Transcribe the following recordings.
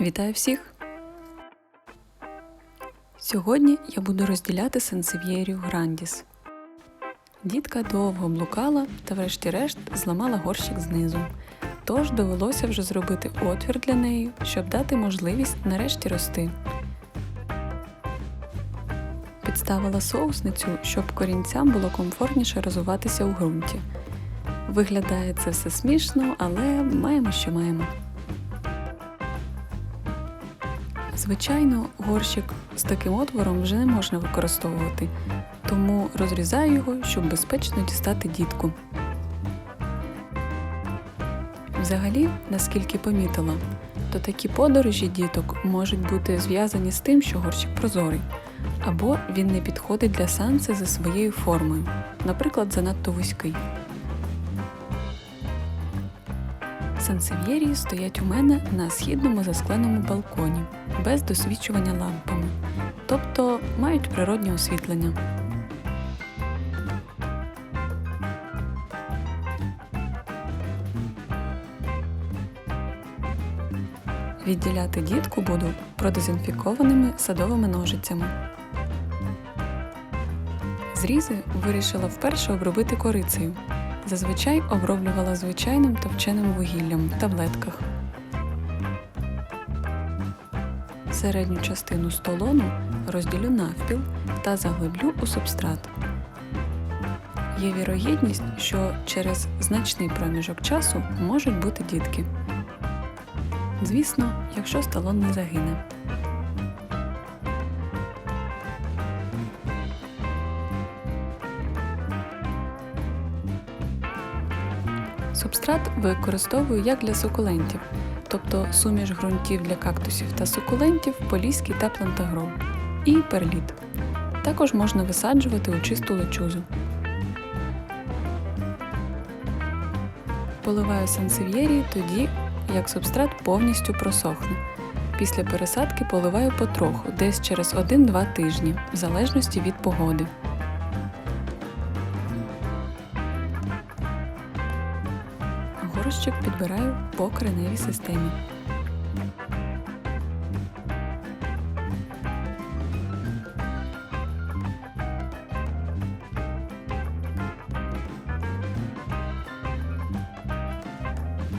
Вітаю всіх! Сьогодні я буду розділяти сенсев'єрів Грандіс. Дітка довго блукала та врешті-решт зламала горщик знизу. Тож довелося вже зробити отвір для неї, щоб дати можливість нарешті рости. Підставила соусницю, щоб корінцям було комфортніше розвиватися у ґрунті. Виглядає це все смішно, але маємо, що маємо. Звичайно, горщик з таким отвором вже не можна використовувати, тому розрізаю його, щоб безпечно дістати дітку. Взагалі, наскільки помітила, то такі подорожі діток можуть бути зв'язані з тим, що горщик прозорий, або він не підходить для санси за своєю формою, наприклад, занадто вузький. Сансев'єрії стоять у мене на східному заскленому балконі, без досвічування лампами, тобто мають природнє освітлення. Відділяти дітку буду продезінфікованими садовими ножицями. Зрізи вирішила вперше обробити корицею. Зазвичай оброблювала звичайним товченим вугіллям в таблетках. Середню частину столону розділю навпіл та заглиблю у субстрат. Є вірогідність, що через значний проміжок часу можуть бути дітки. Звісно, якщо сталон не загине. Субстрат використовую як для сукулентів, тобто суміш ґрунтів для кактусів та сукулентів, поліський та плантагров і перліт. Також можна висаджувати у чисту лечузу. Поливаю сансев'єрії тоді, як субстрат повністю просохне. Після пересадки поливаю потроху, десь через 1-2 тижні, в залежності від погоди. Горщик підбираю по кореневій системі.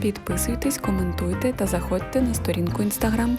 Підписуйтесь, коментуйте та заходьте на сторінку Instagram.